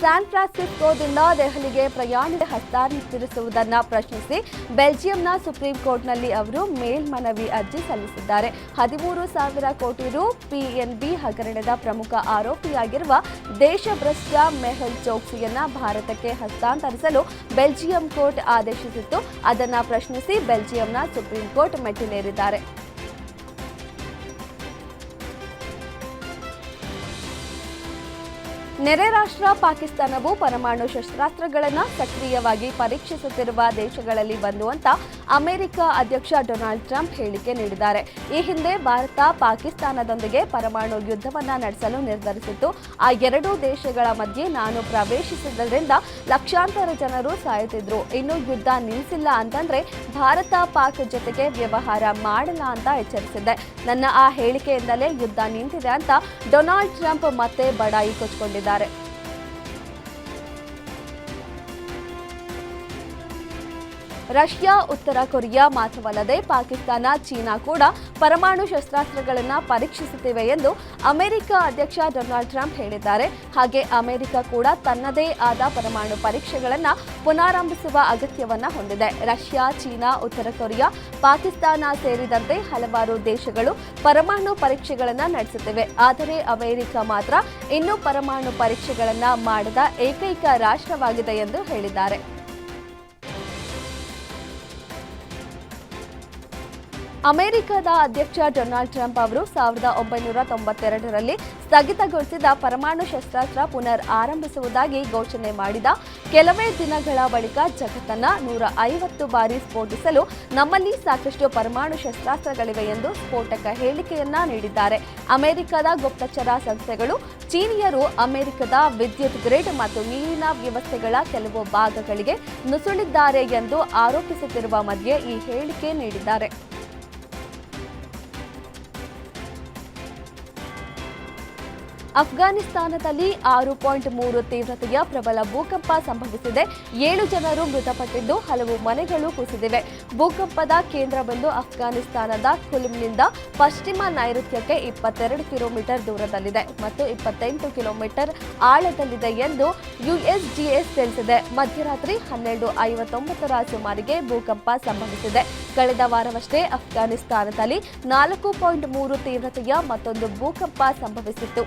San ಫ್ರಾನ್ಸಿಸ್ಕೋದಿಂದ ದೆಹಲಿಗೆ ಪ್ರಯಾಣ ಹಸ್ತಾಂತರಿಸುವುದನ್ನು ಪ್ರಶ್ನಿಸಿ ಬೆಲ್ಜಿಯಂನ ಸುಪ್ರೀಂ ಕೋರ್ಟ್ನಲ್ಲಿ ಅವರು ಮೇಲ್ಮನವಿ ಅರ್ಜಿ ಸಲ್ಲಿಸಿದ್ದಾರೆ. ಹದಿಮೂರು ಸಾವಿರ ಕೋಟಿ ರು ಪಿಎನ್ಬಿ ಹಗರಣದ ಪ್ರಮುಖ ಆರೋಪಿಯಾಗಿರುವ ದೇಶಭ್ರಷ್ಟ ಮೆಹುಲ್ ಚೋಕ್ಸಿಯನ್ನ ಭಾರತಕ್ಕೆ ಹಸ್ತಾಂತರಿಸಲು ಬೆಲ್ಜಿಯಂ ಕೋರ್ಟ್ ಆದೇಶಿಸಿತ್ತು. ಅದನ್ನು ಪ್ರಶ್ನಿಸಿ ಬೆಲ್ಜಿಯಂನ ಸುಪ್ರೀಂ ಕೋರ್ಟ್ ಮೆಟ್ಟಿಲೇರಿದ್ದಾರೆ. ನೆರೆ ರಾಷ್ಟ್ರ ಪಾಕಿಸ್ತಾನವು ಪರಮಾಣು ಶಸ್ತ್ರಾಸ್ತ್ರಗಳನ್ನು ಸಕ್ರಿಯವಾಗಿ ಪರೀಕ್ಷಿಸುತ್ತಿರುವ ದೇಶಗಳಲ್ಲಿ ಬಂದು ಅಂತ ಅಮೆರಿಕ ಅಧ್ಯಕ್ಷ ಡೊನಾಲ್ಡ್ ಟ್ರಂಪ್ ಹೇಳಿಕೆ ನೀಡಿದ್ದಾರೆ. ಈ ಹಿಂದೆ ಭಾರತ ಪಾಕಿಸ್ತಾನದೊಂದಿಗೆ ಪರಮಾಣು ಯುದ್ಧವನ್ನು ನಡೆಸಲು ನಿರ್ಧರಿಸಿತ್ತು. ಆ ಎರಡೂ ದೇಶಗಳ ಮಧ್ಯೆ ನಾನು ಪ್ರವೇಶಿಸಿದ್ದರಿಂದ ಲಕ್ಷಾಂತರ ಜನರು ಸಾಯುತ್ತಿದ್ರು. ಇನ್ನು ಯುದ್ಧ ನಿಲ್ಲಿಸಿಲ್ಲ ಅಂತಂದ್ರೆ ಭಾರತ ಪಾಕ್ ಜೊತೆಗೆ ವ್ಯವಹಾರ ಮಾಡಲ್ಲ ಅಂತ ಎಚ್ಚರಿಸಿದೆ ನನ್ನ ಆ ಹೇಳಿಕೆಯಿಂದಲೇ ಯುದ್ಧ ನಿಂತಿದೆ ಅಂತ ಡೊನಾಲ್ಡ್ ಟ್ರಂಪ್ ಮತ್ತೆ ಬಡಾಯಿ ಕೊಚ್ಕೊಂಡಿದ್ದಾರೆ ರಷ್ಯಾ, ಉತ್ತರ ಕೊರಿಯಾ ಮಾತ್ರವಲ್ಲದೆ ಪಾಕಿಸ್ತಾನ, ಚೀನಾ ಕೂಡ ಪರಮಾಣು ಶಸ್ತ್ರಾಸ್ತ್ರಗಳನ್ನು ಪರೀಕ್ಷಿಸುತ್ತಿವೆ ಎಂದು ಅಮೆರಿಕ ಅಧ್ಯಕ್ಷ ಡೊನಾಲ್ಡ್ ಟ್ರಂಪ್ ಹೇಳಿದ್ದಾರೆ. ಹಾಗೆ ಅಮೆರಿಕ ಕೂಡ ತನ್ನದೇ ಆದ ಪರಮಾಣು ಪರೀಕ್ಷೆಗಳನ್ನು ಪುನರಾರಂಭಿಸುವ ಅಗತ್ಯವನ್ನು ಹೊಂದಿದೆ. ರಷ್ಯಾ, ಚೀನಾ, ಉತ್ತರ ಕೊರಿಯಾ, ಪಾಕಿಸ್ತಾನ ಸೇರಿದಂತೆ ಹಲವಾರು ದೇಶಗಳು ಪರಮಾಣು ಪರೀಕ್ಷೆಗಳನ್ನು ನಡೆಸುತ್ತಿವೆ. ಆದರೆ ಅಮೆರಿಕ ಮಾತ್ರ ಇನ್ನೂ ಪರಮಾಣು ಪರೀಕ್ಷೆಗಳನ್ನು ಮಾಡದ ಏಕೈಕ ರಾಷ್ಟ್ರವಾಗಿದೆ ಎಂದು ಹೇಳಿದ್ದಾರೆ. ಅಮೆರಿಕದ ಅಧ್ಯಕ್ಷ ಡೊನಾಲ್ಡ್ ಟ್ರಂಪ್ ಅವರು ಸಾವಿರದ ಒಂಬೈನೂರ ತೊಂಬತ್ತೆರಡರಲ್ಲಿ ಸ್ಥಗಿತಗೊಳಿಸಿದ ಪರಮಾಣು ಶಸ್ತ್ರಾಸ್ತ್ರ ಪುನರ್ ಆರಂಭಿಸುವುದಾಗಿ ಘೋಷಣೆ ಮಾಡಿದ ಕೆಲವೇ ದಿನಗಳ ಬಳಿಕ ಜಗತ್ತನ್ನ ನೂರ ಐವತ್ತು ಬಾರಿ ಸ್ಫೋಟಿಸಲು ನಮ್ಮಲ್ಲಿ ಸಾಕಷ್ಟು ಪರಮಾಣು ಶಸ್ತ್ರಾಸ್ತ್ರಗಳಿವೆ ಎಂದು ಸ್ಫೋಟಕ ಹೇಳಿಕೆಯನ್ನ ನೀಡಿದ್ದಾರೆ. ಅಮೆರಿಕದ ಗುಪ್ತಚರ ಸಂಸ್ಥೆಗಳು, ಚೀನಿಯರು ಅಮೆರಿಕದ ವಿದ್ಯುತ್ ಗ್ರಿಡ್ ಮತ್ತು ನೀರಿನ ವ್ಯವಸ್ಥೆಗಳ ಕೆಲವು ಭಾಗಗಳಿಗೆ ನುಸುಳಿದ್ದಾರೆ ಎಂದು ಆರೋಪಿಸುತ್ತಿರುವ ಮಧ್ಯೆ ಈ ಹೇಳಿಕೆ ನೀಡಿದ್ದಾರೆ. ಅಫ್ಘಾನಿಸ್ತಾನದಲ್ಲಿ ಆರು ಪಾಯಿಂಟ್ ಮೂರು ತೀವ್ರತೆಯ ಪ್ರಬಲ ಭೂಕಂಪ ಸಂಭವಿಸಿದೆ. ಏಳು ಜನರು ಮೃತಪಟ್ಟಿದ್ದು ಹಲವು ಮನೆಗಳು ಕುಸಿದಿವೆ. ಭೂಕಂಪದ ಕೇಂದ್ರ ಬಂದು ಅಫ್ಘಾನಿಸ್ತಾನದ ಕುಲ್ಮ್ನಿಂದ ಪಶ್ಚಿಮ ನೈಋತ್ಯಕ್ಕೆ ಇಪ್ಪತ್ತೆರಡು ಕಿಲೋಮೀಟರ್ ದೂರದಲ್ಲಿದೆ ಮತ್ತು ಇಪ್ಪತ್ತೆಂಟು ಕಿಲೋಮೀಟರ್ ಆಳದಲ್ಲಿದೆ ಎಂದು ಯುಎಸ್ಜಿಎಸ್ ತಿಳಿಸಿದೆ. ಮಧ್ಯರಾತ್ರಿ ಹನ್ನೆರಡು ಐವತ್ತೊಂಬತ್ತರ ಸುಮಾರಿಗೆ ಭೂಕಂಪ ಸಂಭವಿಸಿದೆ. ಕಳೆದ ವಾರವಷ್ಟೇ ಅಫ್ಘಾನಿಸ್ತಾನದಲ್ಲಿ ನಾಲ್ಕು ಪಾಯಿಂಟ್ ಮೂರು ತೀವ್ರತೆಯ ಮತ್ತೊಂದು ಭೂಕಂಪ ಸಂಭವಿಸಿತ್ತು.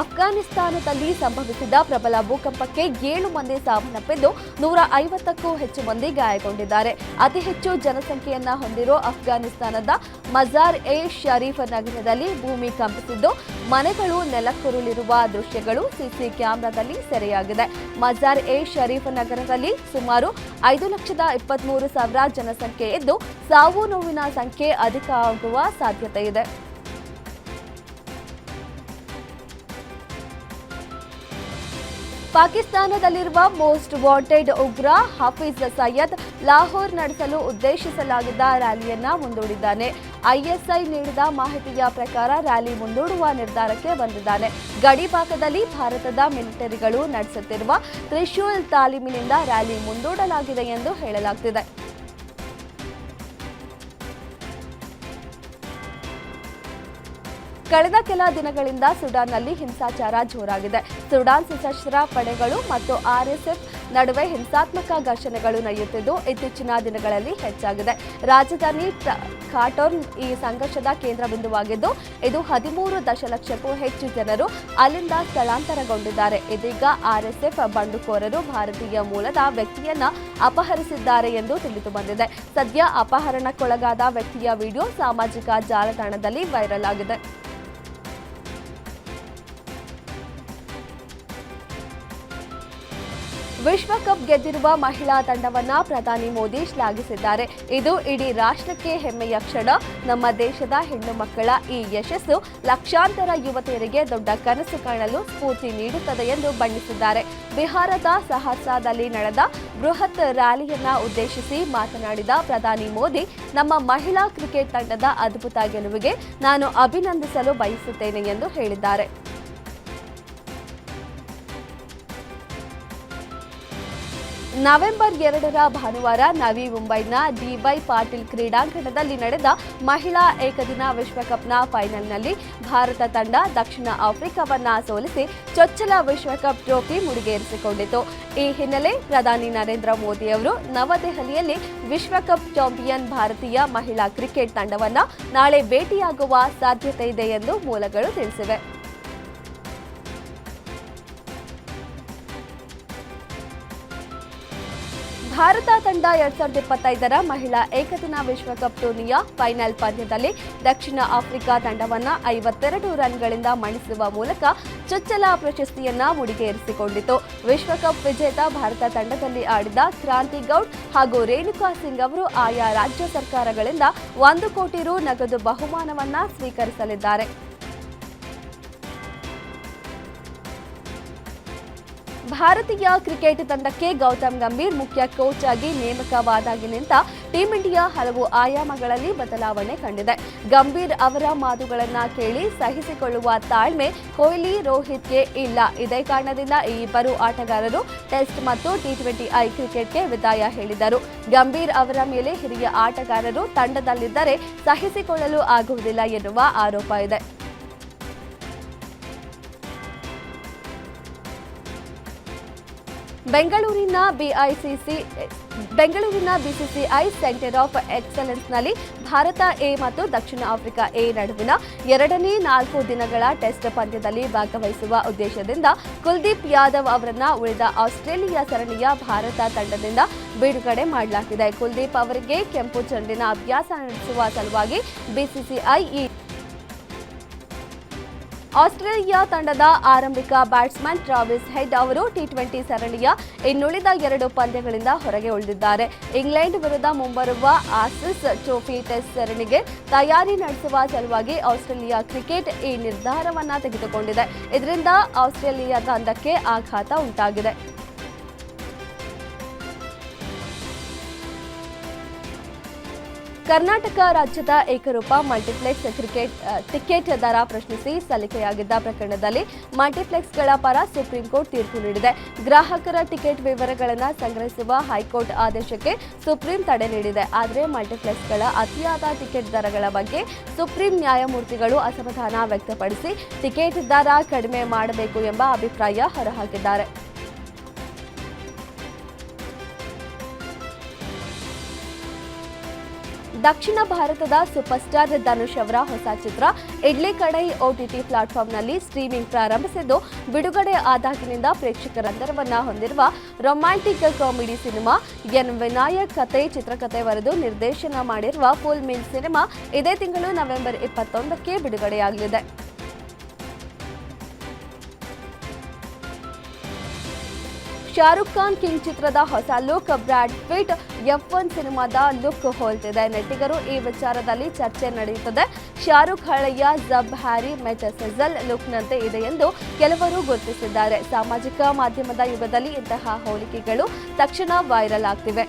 ಅಫ್ಘಾನಿಸ್ತಾನದಲ್ಲಿ ಸಂಭವಿಸಿದ ಪ್ರಬಲ ಭೂಕಂಪಕ್ಕೆ ಏಳು ಮಂದಿ ಸಾವನ್ನಪ್ಪಿದ್ದು ನೂರ ಐವತ್ತಕ್ಕೂ ಹೆಚ್ಚು ಮಂದಿ ಗಾಯಗೊಂಡಿದ್ದಾರೆ. ಅತಿ ಹೆಚ್ಚು ಜನಸಂಖ್ಯೆಯನ್ನ ಹೊಂದಿರೋ ಅಫ್ಘಾನಿಸ್ತಾನದ ಮಜಾರ್ ಎ ಶರೀಫ್ ನಗರದಲ್ಲಿ ಭೂಮಿ ಕಂಪಿಸಿದ್ದು ಮನೆಗಳು ನೆಲಕ್ಕುರುಳಿರುವ ದೃಶ್ಯಗಳು ಸಿಸಿ ಕ್ಯಾಮೆರಾದಲ್ಲಿ ಸೆರೆಯಾಗಿದೆ. ಮಜಾರ್ ಎ ಶರೀಫ್ ನಗರದಲ್ಲಿ ಸುಮಾರು ಐದು ಲಕ್ಷದ ಇಪ್ಪತ್ಮೂರು ಸಾವಿರ ಜನಸಂಖ್ಯೆ ಇದ್ದು ಸಾವು ನೋವಿನ ಸಂಖ್ಯೆ ಅಧಿಕ ಆಗುವ ಸಾಧ್ಯತೆ ಇದೆ. ಪಾಕಿಸ್ತಾನದಲ್ಲಿರುವ ಮೋಸ್ಟ್ ವಾಂಟೆಡ್ ಉಗ್ರ ಹಾಫೀಜ್ ಸೈಯದ್ ಲಾಹೋರ್ ನಡೆಸಲು ಉದ್ದೇಶಿಸಲಾಗಿದ್ದ ರ್ಯಾಲಿಯನ್ನ ಮುಂದೂಡಿದ್ದಾನೆ. ಐಎಸ್ಐ ನೀಡಿದ ಮಾಹಿತಿಯ ಪ್ರಕಾರ ರ್ಯಾಲಿ ಮುಂದೂಡುವ ನಿರ್ಧಾರಕ್ಕೆ ಬಂದಿದ್ದಾನೆ. ಗಡಿಭಾಗದಲ್ಲಿ ಭಾರತದ ಮಿಲಿಟರಿಗಳು ನಡೆಸುತ್ತಿರುವ ತ್ರಿಶೂಲ್ ತಾಲೀಮಿನಿಂದ ರ್ಯಾಲಿ ಮುಂದೂಡಲಾಗಿದೆ ಎಂದು ಹೇಳಲಾಗ್ತಿದೆ. ಕಳೆದ ಕೆಲ ದಿನಗಳಿಂದ ಸುಡಾನ್ನಲ್ಲಿ ಹಿಂಸಾಚಾರ ಜೋರಾಗಿದೆ. ಸುಡಾನ್ ಸಶಸ್ತ್ರ ಪಡೆಗಳು ಮತ್ತು ಆರ್ಎಸ್ಎಫ್ ನಡುವೆ ಹಿಂಸಾತ್ಮಕ ಘರ್ಷಣೆಗಳು ನಡೆಯುತ್ತಿದ್ದು, ಇತ್ತೀಚಿನ ದಿನಗಳಲ್ಲಿ ಹೆಚ್ಚಾಗಿದೆ. ರಾಜಧಾನಿ ಖಾಟೋರ್ನ್ ಈ ಸಂಘರ್ಷದ ಕೇಂದ್ರ ಬಿಂದುವಾಗಿದ್ದು ಇದು ಹದಿಮೂರು ದಶಲಕ್ಷಕ್ಕೂ ಹೆಚ್ಚು ಜನರು ಅಲ್ಲಿಂದ ಸ್ಥಳಾಂತರಗೊಂಡಿದ್ದಾರೆ. ಇದೀಗ ಆರ್ಎಸ್ಎಫ್ ಬಂಡುಕೋರರು ಭಾರತೀಯ ಮೂಲದ ವ್ಯಕ್ತಿಯನ್ನ ಅಪಹರಿಸಿದ್ದಾರೆ ಎಂದು ತಿಳಿದು ಬಂದಿದೆ. ಸದ್ಯ ಅಪಹರಣಕ್ಕೊಳಗಾದ ವ್ಯಕ್ತಿಯ ವಿಡಿಯೋ ಸಾಮಾಜಿಕ ಜಾಲತಾಣದಲ್ಲಿ ವೈರಲ್ ಆಗಿದೆ. ವಿಶ್ವಕಪ್ ಗೆದ್ದಿರುವ ಮಹಿಳಾ ತಂಡವನ್ನ ಪ್ರಧಾನಿ ಮೋದಿ ಶ್ಲಾಘಿಸಿದ್ದಾರೆ. ಇದು ಇಡೀ ರಾಷ್ಟ್ರಕ್ಕೆ ಹೆಮ್ಮೆಯ ಕ್ಷಣ. ನಮ್ಮ ದೇಶದ ಹೆಣ್ಣು ಮಕ್ಕಳ ಈ ಯಶಸ್ಸು ಲಕ್ಷಾಂತರ ಯುವತಿಯರಿಗೆ ದೊಡ್ಡ ಕನಸು ಕಾಣಲು ಸ್ಫೂರ್ತಿ ನೀಡುತ್ತದೆ ಎಂದು ಬಣ್ಣಿಸಿದ್ದಾರೆ. ಬಿಹಾರದ ಸಹರ್ಸಾದಲ್ಲಿ ನಡೆದ ಬೃಹತ್ ರ್ಯಾಲಿಯನ್ನ ಉದ್ದೇಶಿಸಿ ಮಾತನಾಡಿದ ಪ್ರಧಾನಿ ಮೋದಿ, ನಮ್ಮ ಮಹಿಳಾ ಕ್ರಿಕೆಟ್ ತಂಡದ ಅದ್ಭುತ ಗೆಲುವಿಗೆ ನಾನು ಅಭಿನಂದಿಸಲು ಬಯಸುತ್ತೇನೆ ಎಂದು ಹೇಳಿದ್ದಾರೆ. ನವೆಂಬರ್ ಎರಡರ ಭಾನುವಾರ ನವಿ ಮುಂಬೈನ ಡಿವೈ ಪಾಟೀಲ್ ಕ್ರೀಡಾಂಗಣದಲ್ಲಿ ನಡೆದ ಮಹಿಳಾ ಏಕದಿನ ವಿಶ್ವಕಪ್ನ ಫೈನಲ್ನಲ್ಲಿ ಭಾರತ ತಂಡ ದಕ್ಷಿಣ ಆಫ್ರಿಕಾವನ್ನ ಸೋಲಿಸಿ ಚೊಚ್ಚಲ ವಿಶ್ವಕಪ್ ಟ್ರೋಫಿ ಮುಡಿಗೇರಿಸಿಕೊಂಡಿತು. ಈ ಹಿನ್ನೆಲೆ ಪ್ರಧಾನಿ ನರೇಂದ್ರ ಮೋದಿ ಅವರು ನವದೆಹಲಿಯಲ್ಲಿ ವಿಶ್ವಕಪ್ ಚಾಂಪಿಯನ್ ಭಾರತೀಯ ಮಹಿಳಾ ಕ್ರಿಕೆಟ್ ತಂಡವನ್ನ ನಾಳೆ ಭೇಟಿಯಾಗುವ ಸಾಧ್ಯತೆ ಇದೆ ಎಂದು ಮೂಲಗಳು ತಿಳಿಸಿವೆ. ಭಾರತ ತಂಡ ಎರಡ್ ಸಾವಿರದ ಇಪ್ಪತ್ತೈದರ ಮಹಿಳಾ ಏಕದಿನ ವಿಶ್ವಕಪ್ ಟೂರ್ನಿಯ ಫೈನಲ್ ಪಂದ್ಯದಲ್ಲಿ ದಕ್ಷಿಣ ಆಫ್ರಿಕಾ ತಂಡವನ್ನು ಐವತ್ತೆರಡು ರನ್ಗಳಿಂದ ಮಣಿಸುವ ಮೂಲಕ ಚೊಚ್ಚಲ ಪ್ರಶಸ್ತಿಯನ್ನ ಮುಡಿಗೇರಿಸಿಕೊಂಡಿತು. ವಿಶ್ವಕಪ್ ವಿಜೇತ ಭಾರತ ತಂಡದಲ್ಲಿ ಆಡಿದ ಕ್ರಾಂತಿ ಗೌಡ್ ಹಾಗೂ ರೇಣುಕಾ ಸಿಂಗ್ ಅವರು ಆಯಾ ರಾಜ್ಯ ಸರ್ಕಾರಗಳಿಂದ ಒಂದು ಕೋಟಿ ರು ನಗದು ಬಹುಮಾನವನ್ನ ಸ್ವೀಕರಿಸಲಿದ್ದಾರೆ. ಭಾರತೀಯ ಕ್ರಿಕೆಟ್ ತಂಡಕ್ಕೆ ಗೌತಮ್ ಗಂಭೀರ್ ಮುಖ್ಯ ಕೋಚ್ ಆಗಿ ನೇಮಕವಾದಾಗಿನಿಂದ ಟೀಂ ಇಂಡಿಯಾ ಹಲವು ಆಯಾಮಗಳಲ್ಲಿ ಬದಲಾವಣೆ ಕಂಡಿದೆ. ಗಂಭೀರ್ ಅವರ ಮಾತುಗಳನ್ನು ಕೇಳಿ ಸಹಿಸಿಕೊಳ್ಳುವ ತಾಳ್ಮೆ ಕೊಹ್ಲಿ ರೋಹಿತ್ಗೆ ಇಲ್ಲ. ಇದೇ ಕಾರಣದಿಂದ ಈ ಇಬ್ಬರು ಆಟಗಾರರು ಟೆಸ್ಟ್ ಮತ್ತು ಟಿ ಟ್ವೆಂಟಿ ಐ ಕ್ರಿಕೆಟ್ಗೆ ವಿದಾಯ ಹೇಳಿದರು. ಗಂಭೀರ್ ಅವರ ಮೇಲೆ ಹಿರಿಯ ಆಟಗಾರರು ತಂಡದಲ್ಲಿದ್ದರೆ ಸಹಿಸಿಕೊಳ್ಳಲು ಆಗುವುದಿಲ್ಲ ಎನ್ನುವ ಆರೋಪ ಇದೆ. ಬೆಂಗಳೂರಿನ ಬಿಐಸಿಸಿ ಬೆಂಗಳೂರಿನ ಬಿಸಿಸಿಐ ಸೆಂಟರ್ ಆಫ್ ಎಕ್ಸಲೆನ್ಸ್ನಲ್ಲಿ ಭಾರತ ಎ ಮತ್ತು ದಕ್ಷಿಣ ಆಫ್ರಿಕಾ ಎ ನಡುವಿನ ಎರಡನೇ ನಾಲ್ಕು ದಿನಗಳ ಟೆಸ್ಟ್ ಪಂದ್ಯದಲ್ಲಿ ಭಾಗವಹಿಸುವ ಉದ್ದೇಶದಿಂದ ಕುಲ್ದೀಪ್ ಯಾದವ್ ಅವರನ್ನ ಉಳಿದ ಆಸ್ಟ್ರೇಲಿಯಾ ಸರಣಿಯ ಭಾರತ ತಂಡದಿಂದ ಬಿಡುಗಡೆ ಮಾಡಲಾಗಿದೆ. ಕುಲ್ದೀಪ್ ಅವರಿಗೆ ಕೆಂಪು ಚೆಂಡಿನ ಅಭ್ಯಾಸ ನಡೆಸುವ ಸಲುವಾಗಿ ಬಿಸಿಸಿಐ ಈ ಆಸ್ಟ್ರೇಲಿಯಾ ತಂಡದ ಆರಂಭಿಕ ಬ್ಯಾಟ್ಸ್ಮನ್ ಟ್ರಾವಿಸ್ ಹೆಡ್ ಅವರು ಟಿ ಟ್ವೆಂಟಿ ಸರಣಿಯ ಇನ್ನುಳಿದ ಎರಡು ಪಂದ್ಯಗಳಿಂದ ಹೊರಗೆ ಉಳಿದಿದ್ದಾರೆ. ಇಂಗ್ಲೆಂಡ್ ವಿರುದ್ಧ ಮುಂಬರುವ ಆಸಿಸ್ ಟ್ರೋಫಿ ಟೆಸ್ಟ್ ಸರಣಿಗೆ ತಯಾರಿ ನಡೆಸುವ ಸಲುವಾಗಿ ಆಸ್ಟ್ರೇಲಿಯಾ ಕ್ರಿಕೆಟ್ ಈ ನಿರ್ಧಾರವನ್ನು ತೆಗೆದುಕೊಂಡಿದೆ. ಇದರಿಂದ ಆಸ್ಟ್ರೇಲಿಯಾ ತಂಡಕ್ಕೆ ಆಘಾತ ಉಂಟಾಗಿದೆ. ಕರ್ನಾಟಕ ರಾಜ್ಯದ ಏಕರೂಪ ಮಲ್ಟಿಪ್ಲೆಕ್ಸ್ ಕ್ರಿಕೆಟ್ ಟಿಕೆಟ್ ದರ ಪ್ರಶ್ನಿಸಿ ಸಲ್ಲಿಕೆಯಾಗಿದ್ದ ಪ್ರಕರಣದಲ್ಲಿ ಮಲ್ಟಿಪ್ಲೆಕ್ಸ್ಗಳ ಪರ ಸುಪ್ರೀಂ ಕೋರ್ಟ್ ತೀರ್ಪು ನೀಡಿದೆ. ಗ್ರಾಹಕರ ಟಿಕೆಟ್ ವಿವರಗಳನ್ನು ಸಂಗ್ರಹಿಸುವ ಹೈಕೋರ್ಟ್ ಆದೇಶಕ್ಕೆ ಸುಪ್ರೀಂ ತಡೆ ನೀಡಿದೆ. ಆದರೆ ಮಲ್ಟಿಪ್ಲೆಕ್ಸ್ಗಳ ಅತಿಯಾದ ಟಿಕೆಟ್ ದರಗಳ ಬಗ್ಗೆ ಸುಪ್ರೀಂ ನ್ಯಾಯಮೂರ್ತಿಗಳು ಅಸಮಾಧಾನ ವ್ಯಕ್ತಪಡಿಸಿ ಟಿಕೆಟ್ ದರ ಕಡಿಮೆ ಮಾಡಬೇಕು ಎಂಬ ಅಭಿಪ್ರಾಯ ಹೊರಹಾಕಿದ್ದಾರೆ. ದಕ್ಷಿಣ ಭಾರತದ ಸೂಪರ್ ಸ್ಟಾರ್ ಧನುಷ್ ಅವರ ಹೊಸ ಚಿತ್ರ ಇಡ್ಲಿ ಕಡೈ ಓಟಿಟಿ ಪ್ಲಾಟ್ಫಾರ್ಮ್ನಲ್ಲಿ ಸ್ಟ್ರೀಮಿಂಗ್ ಪ್ರಾರಂಭಿಸಿದ್ದು, ಬಿಡುಗಡೆ ಆದಾಗಿನಿಂದ ಪ್ರೇಕ್ಷಕರ ಅಂತರವನ್ನ ಹೊಂದಿರುವ romantic comedy cinema N Vinayak ಕತೆ ಚಿತ್ರಕಥೆ ಬರೆದು ನಿರ್ದೇಶನ ಮಾಡಿರುವ ಫುಲ್ ಮಿಲ್ ಸಿನಿಮಾ ಇದೇ ತಿಂಗಳು ನವೆಂಬರ್ ಇಪ್ಪತ್ತೊಂದಕ್ಕೆ ಬಿಡುಗಡೆಯಾಗಲಿದೆ. ಶಾರುಖ್ ಖಾನ್ ಕಿಂಗ್ ಚಿತ್ರದ ಹೊಸ look Brad Pitt F one ಸಿನಿಮಾದ ಲುಕ್ ಹೋಲ್ತಿದೆ. ನೆಟ್ಟಿಗರು ಈ ವಿಚಾರದಲ್ಲಿ ಚರ್ಚೆ ನಡೆಯುತ್ತದೆ. ಶಾರುಖ್ ಹಳೆಯ ಜಬ್ ಹ್ಯಾರಿ ಮೆಟ್ ಸೆಜಲ್ ಲುಕ್ನಂತೆ ಇದೆ ಎಂದು ಕೆಲವರು ಗುರುತಿಸಿದ್ದಾರೆ. ಸಾಮಾಜಿಕ ಮಾಧ್ಯಮದ ಯುಗದಲ್ಲಿ ಇಂತಹ ಹೋಲಿಕೆಗಳು ತಕ್ಷಣ ವೈರಲ್ ಆಗ್ತಿವೆ.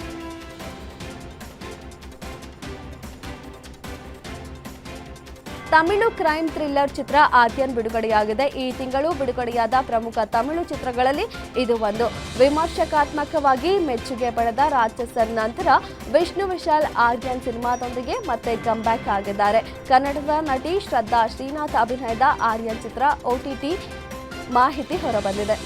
ತಮಿಳು ಕ್ರೈಮ್ ಥ್ರಿಲ್ಲರ್ ಚಿತ್ರ ಆದ್ಯನ್ ಬಿಡುಗಡೆಯಾಗಿದೆ. ಈ ತಿಂಗಳು ಬಿಡುಗಡೆಯಾದ ಪ್ರಮುಖ ತಮಿಳು ಚಿತ್ರಗಳಲ್ಲಿ ಇದು ಒಂದು. ವಿಮರ್ಶಕಾತ್ಮಕವಾಗಿ ಮೆಚ್ಚುಗೆ ಪಡೆದ ರಾಕ್ಷಸರ್ ನಂತರ ವಿಷ್ಣು ವಿಶಾಲ್ ಆರ್ಯನ್ ಸಿನಿಮಾದೊಂದಿಗೆ ಮತ್ತೆ ಕಮ್ಬ್ಯಾಕ್ ಆಗಿದ್ದಾರೆ. ಕನ್ನಡದ ನಟಿ ಶ್ರದ್ಧಾ ಶ್ರೀನಾಥ್ ಅಭಿನಯದ ಆರ್ಯನ್ ಚಿತ್ರ ಒಟಿಟಿ ಮಾಹಿತಿ ಹೊರಬಂದಿದೆ.